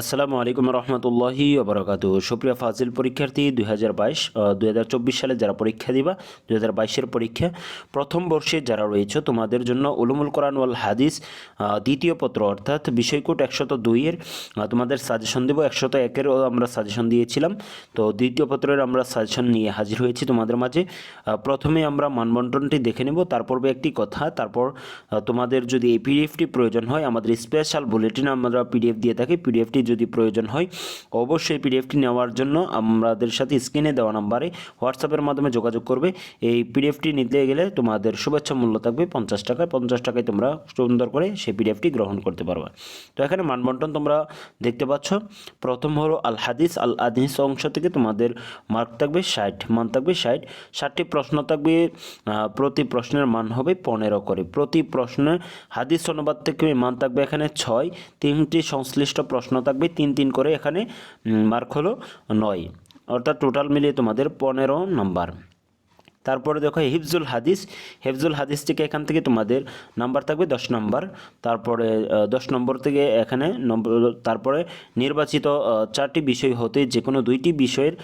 আসসালামু আলাইকুম রহমতুল্লাহি ওবরাকাতু। সুপ্রিয় ফাজিল পরীক্ষার্থী, দুই হাজার বাইশ চব্বিশ সালে যারা পরীক্ষা দিবা, দুই হাজার বাইশের পরীক্ষা, প্রথম বর্ষে যারা রয়েছে, তোমাদের জন্য উলুমুল কোরআন ওয়াল হাদিস দ্বিতীয় পত্র অর্থাৎ বিষয়কোট একশত দুইয়ের তোমাদের সাজেশন দেবো। একশত একেরও আমরা সাজেশন দিয়েছিলাম। তো দ্বিতীয় পত্রের আমরা সাজেশন নিয়ে হাজির হয়েছি তোমাদের মাঝে। প্রথমে আমরা মানবন্টনটি দেখে নেব তারপর একটি কথা, তারপর তোমাদের যদি এই পিডিএফটি প্রয়োজন হয়, আমাদের স্পেশাল বুলেটিন আমরা পিডিএফ দিয়ে থাকি পিডিএফটি যদি প্রয়োজন হয়, অবশ্যই পিডিএফটি নেওয়ার জন্য আমাদের সাথে স্ক্রিনে দেওয়া নাম্বারে হোয়াটসঅ্যাপের মাধ্যমে যোগাযোগ করবে। এই পিডিএফটি নিতে গেলে তোমাদের শুভেচ্ছা মূল্য থাকবে পঞ্চাশ টাকা পঞ্চাশ টাকায় তোমরা সুন্দর করে সেই পিডিএফটি গ্রহণ করতে পারবে। তো এখানে মানবন্টন তোমরা দেখতে পাচ্ছ। প্রথম হলো আল হাদিস আল আদিস অংশ থেকে তোমাদের মার্ক থাকবে ষাট, মান থাকবে ষাট। ষাটটি প্রশ্ন থাকবে প্রতি প্রশ্নের মান হবে পনেরো করে। প্রতি প্রশ্নের হাদিস অনুবাদ থেকে মান থাকবে এখানে ছয়। তিনটি সংশ্লিষ্ট প্রশ্ন থাকবে তিন তিন করে এখানে মার্ক হলো নয়। অর্থাৎ টোটাল মিলিয়ে তোমাদের পনেরো নাম্বার তারপরে দেখো হিফজুল হাদিস হিফজুল হাদিস থেকে এখান থেকে তোমাদের নাম্বার থাকবে দশ নম্বর তারপরে দশ নম্বর থেকে এখানে নম্বর তারপরে নির্বাচিত চারটি বিষয় হতে যে কোনো দুইটি বিষয়ের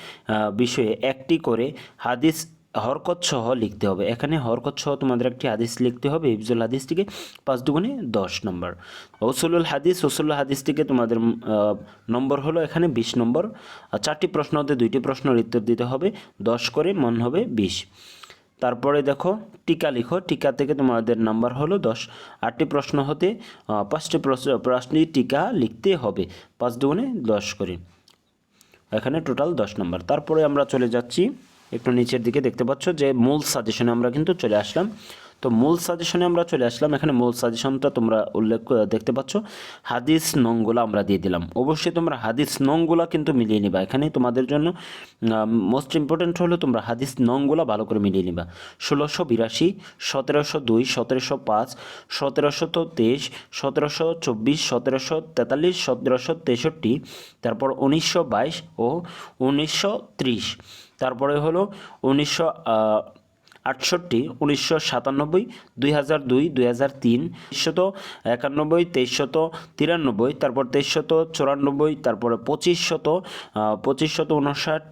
বিষয়ে একটি করে হাদিস হরকত সহ লিখতে হবে। এখানে হরকত সহ তোমাদের একটি হাদিস লিখতে হবে হিফজুল হাদিস থেকে পাঁচ দুগুণে দশ নম্বর। ওসুলুল হাদিস ওসুল হাদিস থেকে তোমাদের নম্বর হলো এখানে বিশ নম্বর। চারটি প্রশ্ন হতে দুইটি প্রশ্নের উত্তর দিতে হবে, দশ করে মন হবে বিশ। তারপরে দেখো, টিকা লিখো, টিকা থেকে তোমাদের নাম্বার হলো দশ। আটটি প্রশ্ন হতে পাঁচটি প্রশ্ন, পাঁচটি টিকা লিখতে হবে, পাঁচ দুগুণে দশ করে। এখানে টোটাল দশ নম্বর। তারপরে আমরা চলে যাচ্ছি একটু নিচের দিকে দেখতে পাচ্ছ যে মূল সাজেশনে আমরা কিন্তু চলে আসলাম। তো মূল সাজেশনে আমরা চলে আসলাম। এখানে মূল সাজেশনটা তোমরা উল্লেখ দেখতে পাচ্ছ। হাদিস নংগুলা আমরা দিয়ে দিলাম। অবশ্যই তোমরা হাদিস নংগুলা কিন্তু মিলিয়ে নিবা। এখানে তোমাদের জন্য মোস্ট ইম্পর্টেন্ট হলো তোমরা হাদিস নংগুলা ভালো করে মিলিয়ে নিবা। ষোলোশো বিরাশি, সতেরোশো দুই, সতেরোশো পাঁচ, সতেরোশো তেইশ, সতেরোশো চব্বিশ, সতেরোশো তেতাল্লিশ, সতেরোশো তেষট্টি, তারপর উনিশশো বাইশ ও উনিশশো ত্রিশ। তারপরে হলো উনিশশো আটষট্টি, উনিশশো সাতানব্বই, দুই হাজার দুই দুই হাজার তিন একানব্বই, তেইশশত তিরানব্বই, তারপর তেইশশত চুরানব্বই, তারপরে পঁচিশ পঁচিশশত পঁচিশশত উনষাট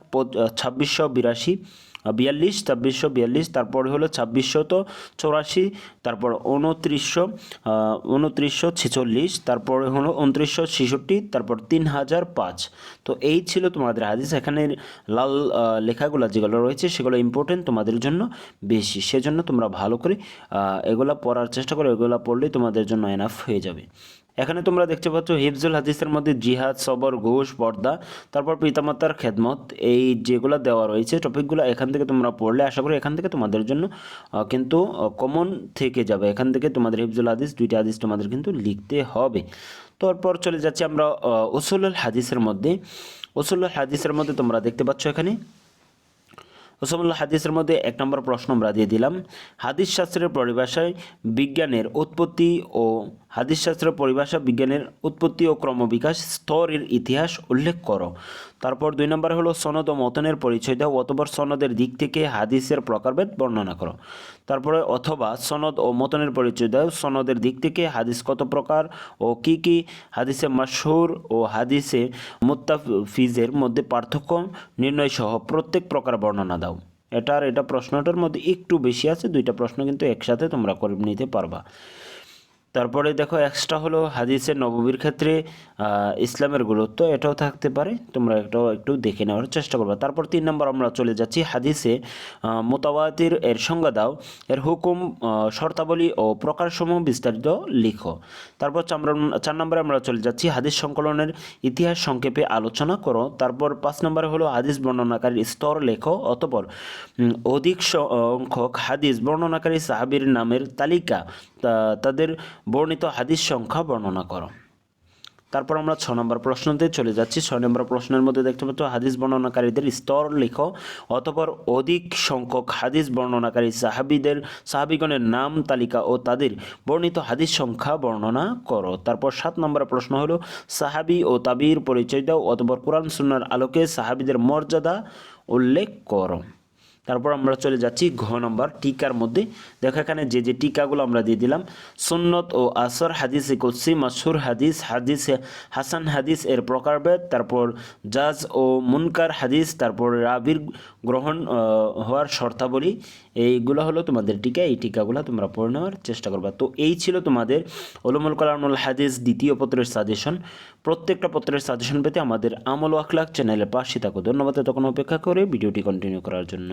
ছাব্বিশশো বিরাশি বিয়াল্লিশ, ছাব্বিশশো বিয়াল্লিশ, তারপরে হলো ছাব্বিশশত চৌরাশি, তারপর উনত্রিশশো উনত্রিশশো ছেচল্লিশ, তারপরে হলো উনত্রিশশো ছেষট্টি, তারপর তিন হাজার পাঁচ। তো এই ছিল তোমাদের হাদিস। এখানে লাল লেখাগুলো যেগুলো রয়েছে সেগুলো ইম্পর্টেন্ট তোমাদের জন্য বেশি। সেজন্য তোমরা ভালো করে এগুলো পড়ার চেষ্টা করো। এগুলো পড়লেই তোমাদের জন্য এনাফ হয়ে যাবে। এখানে তোমরা দেখতে পাচ্ছ হিফজুল হাদিসের মধ্যে জিহাদ, সবর, ঘোষ, পর্দা, তারপর পিতামাতার খেদমত, এই যেগুলো দেওয়া রয়েছে টপিকগুলো এখান থেকে তোমরা পড়লে, আশা করি এখান থেকে তোমাদের জন্য কিন্তু কমন থেকে যাবে। এখান থেকে তোমাদের হিফজুল হাদিস, দুইটা হাদিস তোমাদের কিন্তু লিখতে হবে। তারপর চলে যাচ্ছি আমরা ওসুলুল হাদিসের মধ্যে। ওসুলুল হাদিসের মধ্যে তোমরা দেখতে পাচ্ছ এখানে ওসমাল্লাহ হাদিসের মধ্যে এক নম্বর প্রশ্ন আমরা দিয়ে দিলাম। হাদিস শাস্ত্রের পরিভাষায় বিজ্ঞানের উৎপত্তি ও হাদিস শাস্ত্রের পরিভাষা, বিজ্ঞানের উৎপত্তি ও ক্রমবিকাশ স্তরের ইতিহাস উল্লেখ করো। তারপর দুই নম্বর হলো সনদ ও মতনের পরিচয় দাও, অতপর সনদের দিক থেকে হাদিসের প্রকারভেদ বর্ণনা করো। তারপরে অথবা সনদ ও মতনের পরিচয় দাও, সনদের দিক থেকে হাদিস কত প্রকার ও কি কি হাদিসে মাসহুর ও হাদিসে মুত্তাফিজের মধ্যে পার্থক্য নির্ণয় সহ প্রত্যেক প্রকার বর্ণনা দাও। এটার, এটা প্রশ্নটার মধ্যে একটু বেশি আছে, দুইটা প্রশ্ন কিন্তু একসাথে তোমরা করে নিতে পারবা। তারপরে দেখো এক্সট্রা হলো হাদিসের নববীর ক্ষেত্রে ইসলামের গুরুত্ব, এটাও থাকতে পারে, তোমরা এটাও একটু দেখে নেওয়ার চেষ্টা করবে। তারপর তিন নম্বর আমরা চলে যাচ্ছি হাদিসে মোতাবাতির এর সংজ্ঞা দাও, এর হুকুম শর্তাবলী ও প্রকারসমূহ বিস্তারিত লিখো। তারপর চার চার নম্বরে আমরা চলে যাচ্ছি হাদিস সংকলনের ইতিহাস সংক্ষেপে আলোচনা করো। তারপর পাঁচ নম্বরে হলো হাদিস বর্ণনাকারীর স্তর লেখো, অতপর অধিক সংখ্যক হাদিস বর্ণনাকারী সাহাবীর নামের তালিকা তাদের বর্ণিত হাদিস সংখ্যা বর্ণনা করো। তারপর আমরা ছ নম্বর প্রশ্নতে চলে যাচ্ছি। ছয় নম্বর প্রশ্নের মধ্যে দেখতে পাচ্ছ, হাদিস বর্ণনাকারীদের স্তর লিখো, অতপর অধিক সংখ্যক হাদিস বর্ণনাকারী সাহাবিদের, সাহাবিগণের নাম, তালিকা ও তাদের বর্ণিত হাদিস সংখ্যা বর্ণনা করো। তারপর সাত নম্বর প্রশ্ন হলো, সাহাবি ও তাবির পরিচয় দাও, অতপর কোরআন সুন্নার আলোকে সাহাবিদের মর্যাদা উল্লেখ করো। তারপর আমরা চলে যাচ্ছি ঘ নম্বর টিকার মধ্যে। দেখো এখানে যে যে টিকাগুলো আমরা দিয়ে দিলাম, সুন্নত ও আসর হাদিস কুৎসি মাসুর হাদিস হাদিস হাসান হাদিস এর প্রকারভেদ, তারপর জাজ ও মুনকার হাদিস, তারপর রাবির গ্রহণ হওয়ার শর্তাবলী। এইগুলো হলো তোমাদের টিকা, এই টিকাগুলো তোমরা পড়ে নেওয়ার চেষ্টা করবা। তো এই ছিল তোমাদের ওলমুল কালামুল হাদিস দ্বিতীয় পত্রের সাজেশন প্রত্যেকটা পত্রের সাজেশন পেতে আমাদের আমল ও আখলাক চ্যানেলের পাশে থাকো। ধন্যবাদ তখন অপেক্ষা করে ভিডিওটি কন্টিনিউ করার জন্য।